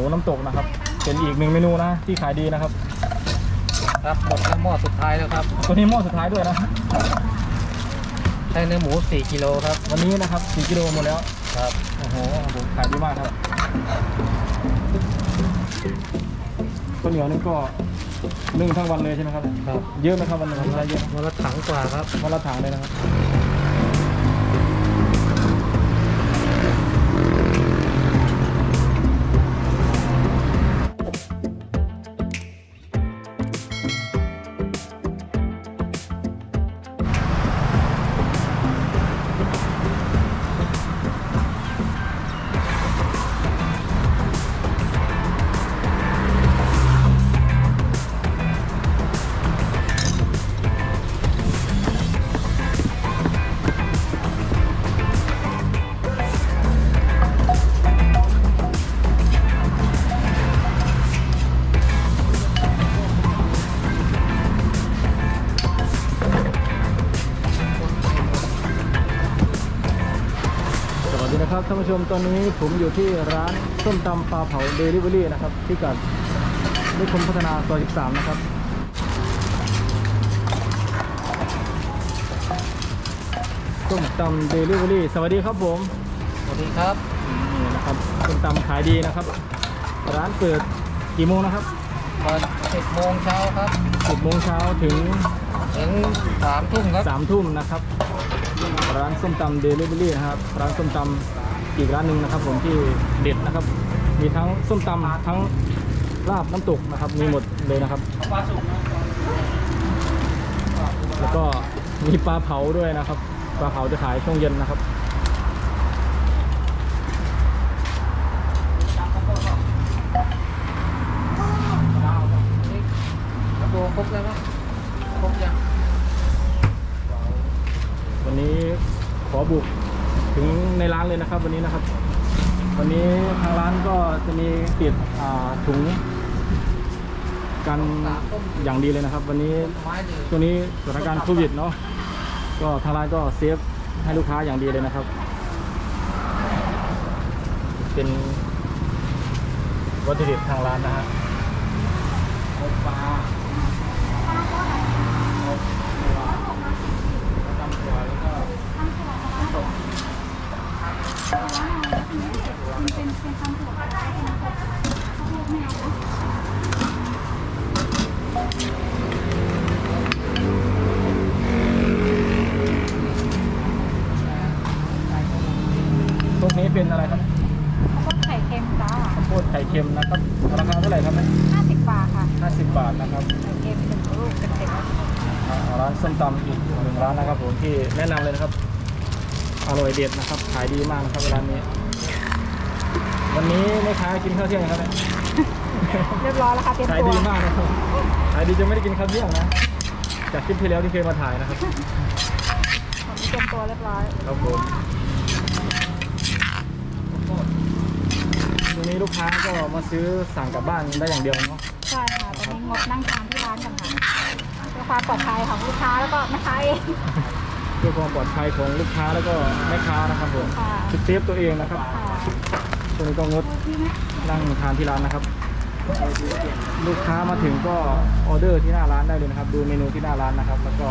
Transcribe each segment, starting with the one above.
ครับหมูน้ำตกนะครับ เป็นอีกหนึ่งเมนูนะที่ขายดีนะครับ ครับหมดแล้วหม้อสุดท้ายแล้วครับ ตัวนี้หม้อสุดท้ายด้วยนะใช้เนื้อหมู 4 กิโลครับ วันนี้นะครับ4กิโลหมดแล้วครับโอ้โหผมขายดีมากครับข้าวเหนียวนี่ก็นึ่งทั้งวันเลยใช่ไหมครับครับ เยอะไหมครับวันหนึงทำได้เยอะวันละถังกว่าครับวันละถังเลยนะครับ ผู้ชมตอนนี้ผมอยู่ที่ร้านส้มตำปลาเผาเดลิเวอรี่นะครับ ที่กัดนิคมพัฒนาซอย 13 นะครับ ส้มตำเดลิเวอรี่สวัสดีครับผมสวัสดีครับนี่นะครับส้มตำขายดีนะครับ ร้านเปิดกี่โมงนะครับเปิด10โมงเช้าครับ 10โมงเช้าถึงถึง3ทุ่มครับ3ทุ่มนะครับร้านส้มตำเดลิเวอรี่นะครับ ร้านส้มตำ อีกร้านหนึ่งนะครับ ผมที่เด็ดนะครับ มีทั้งส้มตำทั้งลาบน้ำตกนะครับ มีหมดเลยนะครับ แล้วก็มีปลาเผาด้วยนะครับ ปลาเผาจะขายช่วงเย็นนะครับ แล้วโบครบแล้วครับครบยัง วันนี้ขอบุกถึง ในร้านเลยนะครับ วันนี้นะครับ วันนี้ทางร้านก็จะมีติดถุงกันอย่างดีเลยนะครับ วันนี้ไม้ดีช่วงนี้สถานการณ์โควิดเนาะก็ทางร้านก็เซฟให้ลูกค้าอย่างดีเลยนะครับ เป็นวัตถุดิบทางร้านนะฮะปลาตำถั่วแล้วก็ เป็นเป็นคำถูกอะไรเป็นแบบลูกแมวนะ พวกนี้เป็นอะไรครับข้าวโพดไข่เค็มจ้าข้าวโพดไข่เค็มนะครับราคาเท่าไหร่ครับห้าสิบบาทค่ะ50บาทนะครับไข่เค็มหนึ่งลูกเป็นเต็มอ่าร้านส้มตำอีกหนึ่งร้านนะครับผมที่แนะนำเลยนะครับ อร่อยเด็ดนะครับ ขายดีมากนะครับร้านนี้ วันนี้แม่ค้ากินข้าวเที่ยงครับเนี่ยเรียบร้อยแล้วค่ะเตรียมขายตัวดีมากนะครับขายดีจนไม่ได้กินข้าวเที่ยงนะ จากคลิปที่แล้วที่เคยมาถ่ายนะครับผมเตรียมตัวเรียบร้อยครับผมวันนี้ลูกค้าก็มาซื้อสั่งกลับบ้านได้อย่างเดียวเนาะใช่ค่ะตอนนี้งดนั่งทานที่ร้านกันค่ะเพื่อความปลอดภัยของลูกค้าแล้วก็แม่ค้าเอง เพื่อความปลอดภัยของลูกค้าแล้วก็แม่ค้านะครับผมค่ะเซฟตัวเองนะครับค่ะช่วงนี้ก็งดพี่แม่นั่งทานที่ร้านนะครับ ลูกค้ามาถึงก็ออเดอร์ที่หน้าร้านได้เลยนะครับ ดูเมนูที่หน้าร้านนะครับ แล้วก็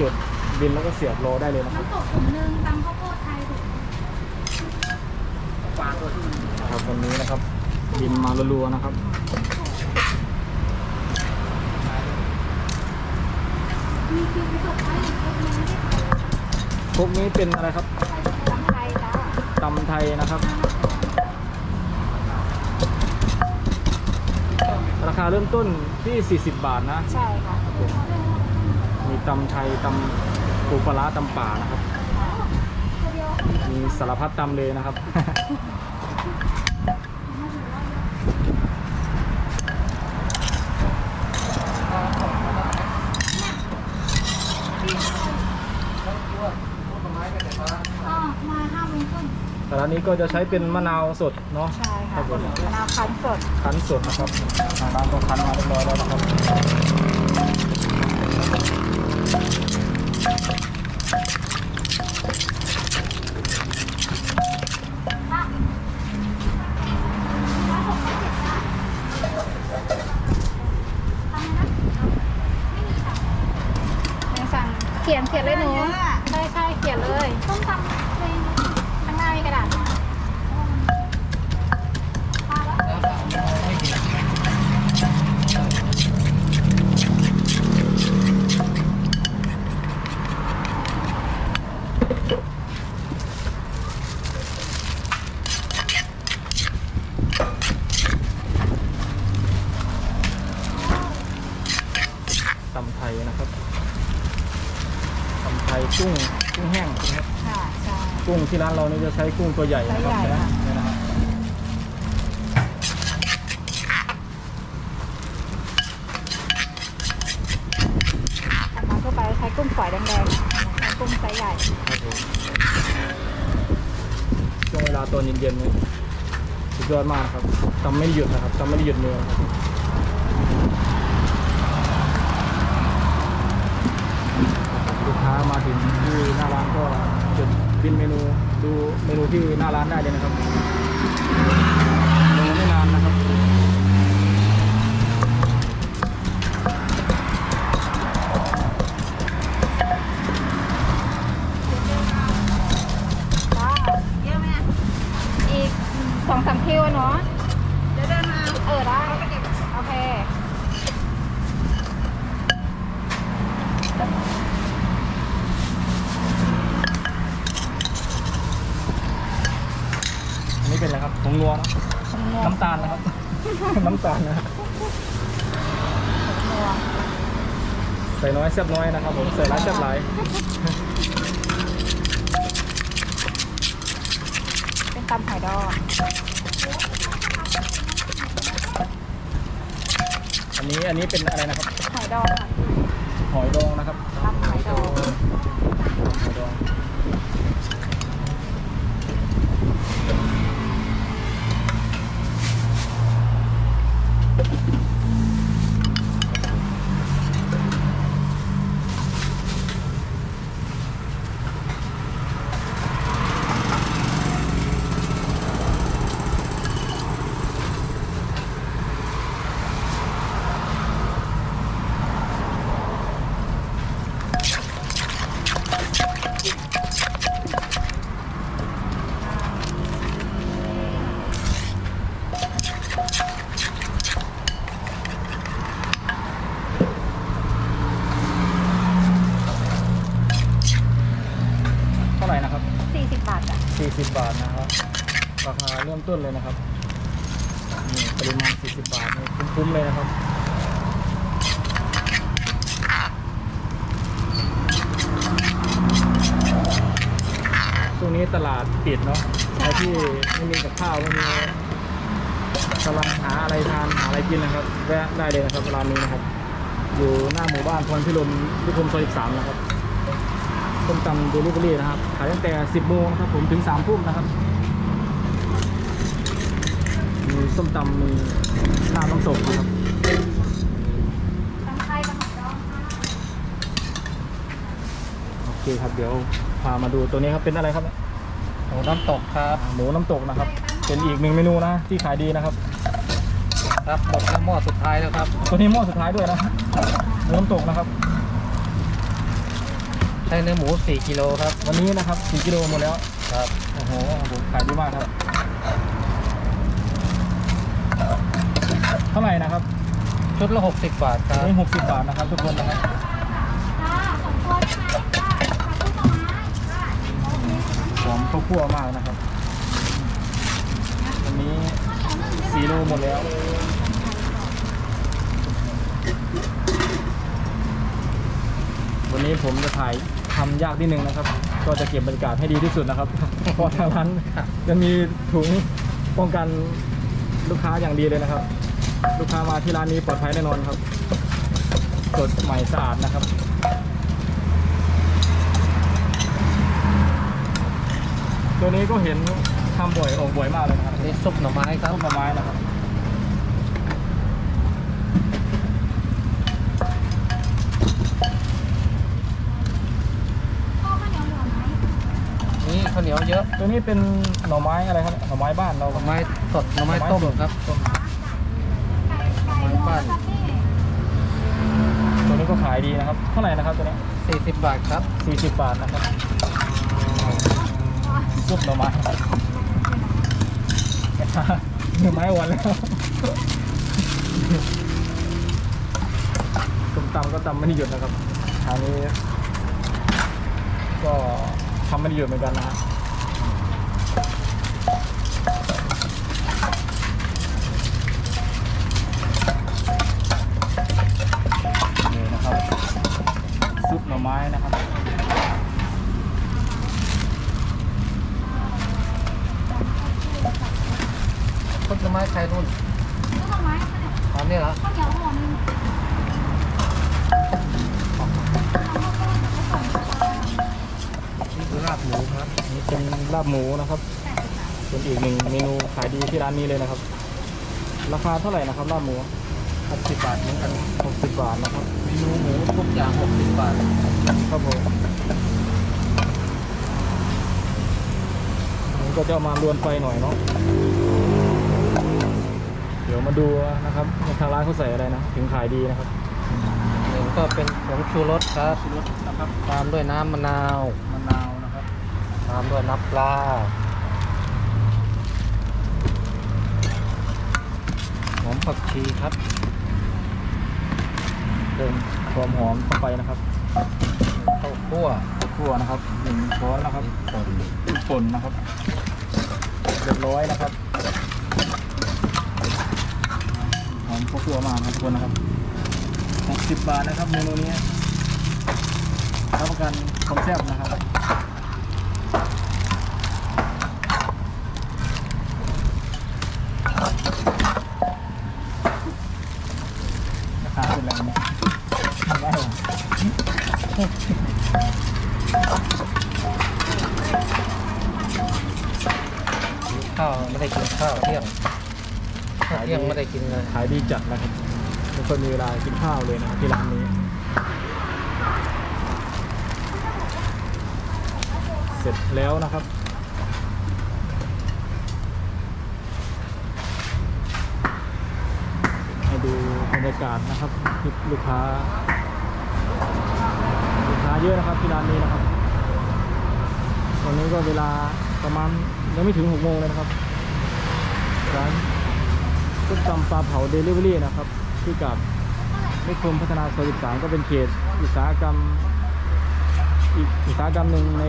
จดบินแล้วก็เสียบรอได้เลยนะครับน้ำตกถุงหนึ่งตำข้าวโพดไทยถุงครับวันนี้นะครับ บินมารัวๆนะครับ มีคิวไปตกไว้อีกคนนึงไม่ได้ขาย พว กนี้เป็นอะไรครับตำไทยจ้าตำไทยนะครับ ราคาเริ่มต้นที่ 40 บาทนะ ใช่ค่ะ มีตำไทยตำปูปลาร้าตำป่านะครับ มีสารพัดตำเลยนะครับ แต่ร้านนี้ก็จะใช้เป็นมะนาวสดเนาะใช่ค่ะมะนาวคั้นสดคั้นสดนะครับทางร้านก็คั้นมาเรียบร้อยแล้วนะครับเขียนเขียนเลยหนูใช่ใช่เขียนเลย ต้องทำเมนู กระดาษ กุ้งที่ร้านเรานี่จะใช้กุ้งตัวใหญ่นะครับตัวใหญ่นะค่ะ เนี่ยนะครับแต่มาทั่วไปใช้กุ้งฝอยแดงๆใช้กุ้งไซส์ใหญ่ ครับผมช่วงเวลาตอนเย็นๆนี่สุดยอดมากครับตำไม่ได้หยุดนะครับตำไม่ได้หยุดมือนะครับลูกค้ามาถึงที่หน้าร้านก็จด บินเมนูดูเมนูที่หน้าร้านได้เลยนะครับำตาลนะครับ น้ำตาลนะครับผงนัวใส่น้อยแซ่บน้อยนะครับผมใส่ร้ายแซ่บหลายเป็นตำหอยดองอันนี้อันนี้เป็นอะไรนะครับหอยดองค่ะหอยดองนะครับ 40 บาทนะครับ ราคาเริ่มต้นเลยนะครับนี่ปริมาณ 40 บาทนี่คุ้มๆเลยนะครับช่วงนี้ตลาดปิดเนาะใครที่ไม่มีกับข้าวไม่มีกำลังหาอะไรทานหาอะไรกินนะครับแวะได้เลยนะครับร้านนี้นะครับ อยู่หน้าหมู่บ้านพรพิรมพิพมซอย13นะครับ ส้มตำเดลิเวอรี่นะครับ ขายตั้งแต่ 10 โมงนะครับผมถึง 3 ทุ่มนะครับ มีส้มตำมีน้ำน้ำตกนะครับตำไทยตำหอยดองค่ะโอเคครับเดี๋ยวพามาดูตัวนี้ครับเป็นอะไรครับเนี่ยหมูน้ำตกครับอ่าหมูน้ำตกนะครับ เป็นอีกหนึ่งเมนูนะที่ขายดีนะครับ ครับหมดแล้วหม้อสุดท้ายแล้วครับ ตัวนี้หม้อสุดท้ายด้วยนะหมูน้ำตกนะครับ ใช้เนื้อหมู 4 กิโลครับ วันนี้นะครับ 4 กิโลหมดแล้วครับ โอ้โหผมขายดีมากครับ เท่าไหร่นะครับ ชุดละ 60 บาทคอัรันบนี้60 บาทนะครับ ทุกคนนะครับจ้าสองตัวนะคะจ้าผักกุ้งหน่อไม้จ้าโอเคหอมข้าวคั่วมากนะครับ วันนี้สี่โลหมดแล้ววันนี้ผมจะถ่าย ทำยากนิดนึงนะครับ ก็จะเก็บบรรยากาศให้ดีที่สุดนะครับเพราะทางร้านจะมีถุงป้องกันลูกค้าอย่างดีเลยนะครับ ลูกค้ามาที่ร้านนี้ปลอดภัยแน่นอนครับสดใหม่สะอาดนะครับตัวนี้ก็เห็นทำบ่อยออกบ่อยมากเลยนะครับอันนี้ซุปหน่อไม้ครับต้มหน่อไม้นะครับ พ่อข้าวเหนียวเหลือไหม นี่ ข้าวเหนียวเยอะตัวนี้เป็นหน่อไม้อะไรครับหน่อไม้บ้านเราหน่อไม้สดหน่อไม้ต้มครับต้มไก่ไก่หน่อไม้โลปั้นครับพี่ตัวนี้ก็ขายดีนะครับ เท่าไหร่นะครับตัวนี้40บาทครับ40บาทนะครับซุปหน่อไม้หน่อไม้วันแล้วส้มตำก็ตำไม่ได้หยุดนะครับทางนี้ก็ทำไม่ได้หยุดเหมือนกันนะฮะนี่นะครับซุปหน่อไม้นะครับ ต้นไม้ใครนู่น ข้าวไม้ข้าวเหนียว ตอนนี้เหรอ ข้าวเหนียวห่อหนึง นี่คือลาบหมูครับ นี่เป็นลาบ หมูนะครับเป็นอีกหนึ่งเมนูขายดีที่ร้านนี้เลยนะครับ ราคาเท่าไหร่นะครับลาบหมู60บาทเหมือนกัน60บาทนะครับเมนูหมูทุกอย่าง60บาทครับผมผมก็จะเอามาลวนไฟหน่อยเนาะเดี๋ยวมาดูนะครับว่าทางร้านเขาใส่อะไรนะถึงขายดีนะครับหนึ่งก็เป็นผงชูรสครับรสนะครับตามด้วยน้ำมะนาว มะนาวนะครับ ตามด้วยน้ำปลาหอมผักชีครับเติมความหอมเข้าไปนะครับข้าวคั่วคั่วนะครับหนึ่งช้อนนะครับป่นพริกป่นนะครับเรียบร้อยนะครับหอมข้าวคั่วมากครับทุกคนนะครับ60บาทนะครับเมนูนี้รับประกันความแซ่บนะครับราคาเป็นอะไรเนี่ยไม่หรอก ข้าวไม่ได้กินข้าวเที่ยงข้าวเที่ยงไม่ได้กินเลยขายดีจัดนะครับไม่ค่อยมีเวลากินข้าวเลยนะครับที่ร้านนี้ เสร็จแล้วนะครับให้ดูบรรยากาศนะครับที่ลูกค้าลูกค้าเยอะนะครับที่ร้านนี้นะครับ ตอนนี้ก็เวลา ประมาณยังไม่ถึงหกโมงเลยนะครับ ร้านต้มตำปลาเผาเดลิเวอรี่นะครับที่กับนิคมพัฒนาซอย13 ก็เป็นเขตอุตสาหกรรมอีกอุตสาหกรรมหนึ่งใน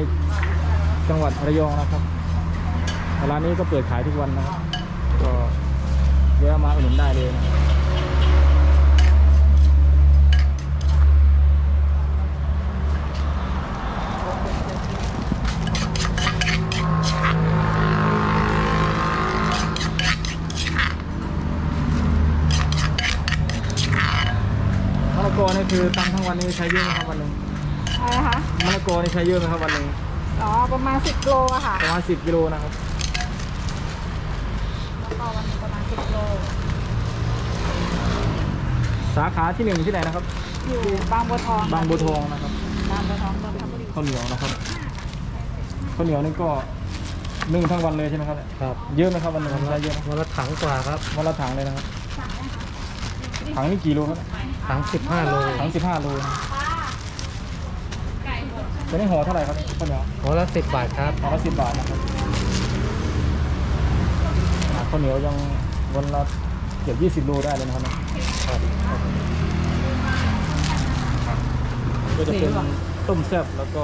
จังหวัดระยองนะครับร้านนี้ก็เปิดขายทุกวันนะครับก็แวะมาอุดหนุนได้เลยนะครับ มะละกอ นี่คือตำทั้งวันนี้ใช้เยอะไหมครับวันหนึ่งอะไรนะคะมะละกอนี่ใช้เยอะไหมครับวันหนึ่งอ๋อประมาณสิบโลอะค่ะประมาณ10กิโลนะครับแล้วก็วันหนึงประมาณสิบโล สาขาที่หนึ่งที่ไหนนะครับ อยู่บางบัวทองบางบัวทองนะครับบางบัวทองนนทบุรีข้าวเหนียวนะครับข้าวเหนียวนี่ก็นึ่งทั้งวันเลยใช่ไหมครับครับ เยอะไหมครับวันหนึ่งใช้เยอะไหมวันละถังกว่าครับวันละถังเลยนะครับ ถังนี่กี่โลครับถัง15โลถังสิบห้าโลนะตัวนี้ห่อเท่าไหร่ครับข้าวเหนียวหัวละ10บาทครับห่อละสิบบาทนะครับอ่าข้าวเหนียวยังวันละเกือบยี่สิบโลได้เลยนะครับเนี่ยครับก็จะเป็นต้มแซ่บแล้วก็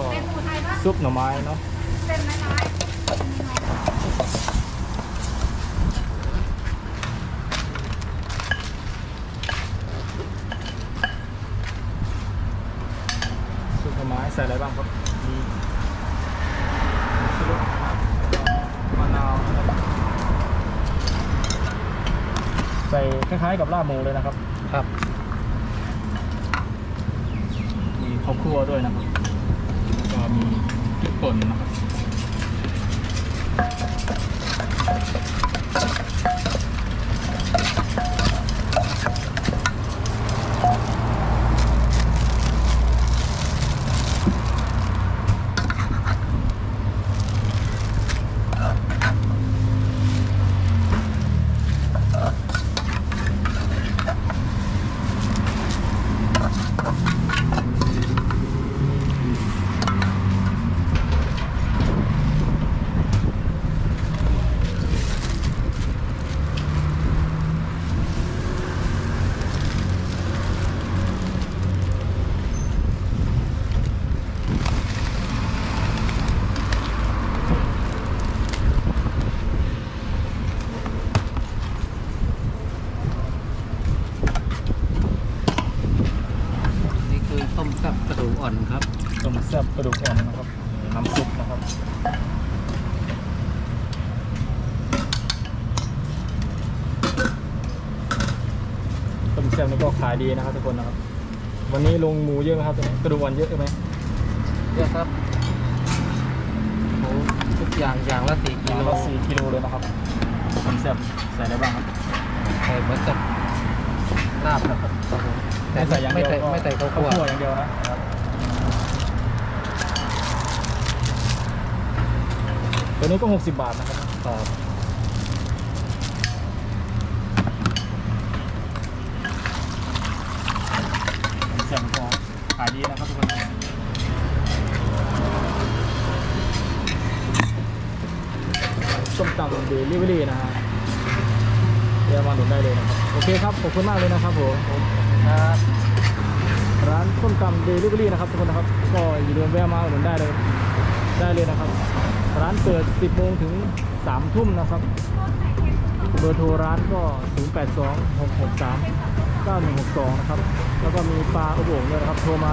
ซุปหน่อไม้เนาะ เส้นน้อย ซุปหน่อไม้ ใส่อะไรบ้างครับ มีชูรสมะนาวนะครับใส่คล้ายๆกับลาบหมูเลยนะครับ ครับ มีข้าวคั่วด้วยนะครับ แล้วก็มีพริกป่นนะครับบ ลงหมูเยอะไหมครับกระดูกอ่อนเยอะไหมเยอะครับหมูทุกอย่างอย่างละสี่กิกิโลโลละสี่กิโลเลยนะครับต้มแซ่บใส่อะไรบ้างครับใส่เหมือนกับลาบนะครับแต่ไม่ใส่อย่างไม่เดียวใส่ไม่ใส่ข้าวข้าวคั่วคั่วอย่างเดียวนะตัวนี้ก็ 60 บาทนะครับ ครับ เสียงพอขายดีนะครับทุกคนส้มตำเดลิเวอรี่นะฮะเรียกมาหนุนได้เลยนะครับ โอเคครับ ขอบคุณมากเลยนะครับผมครับร้านส้มตำเดลิเวอรี่นะครับทุกคนนะครับ ก็อย่าลืมแวะมาหนุนได้เลย ได้เลยนะครับ ร้านเปิด 10โมงถึง3ทุ่มนะครับ เบอร์โทรร้านก็ 082 663 9162 นะครับ แล้วก็มีปลาอบโอ่งด้วยนะครับ โทรมา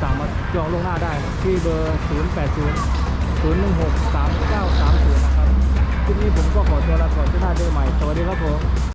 สั่งมาจองล่วงหน้าได้ที่เบอร์ 080 016 3930 นะครับคลิปนี้ผมก็ขอตัวลาก่อนจะได้เจอใหม่ สวัสดีครับผม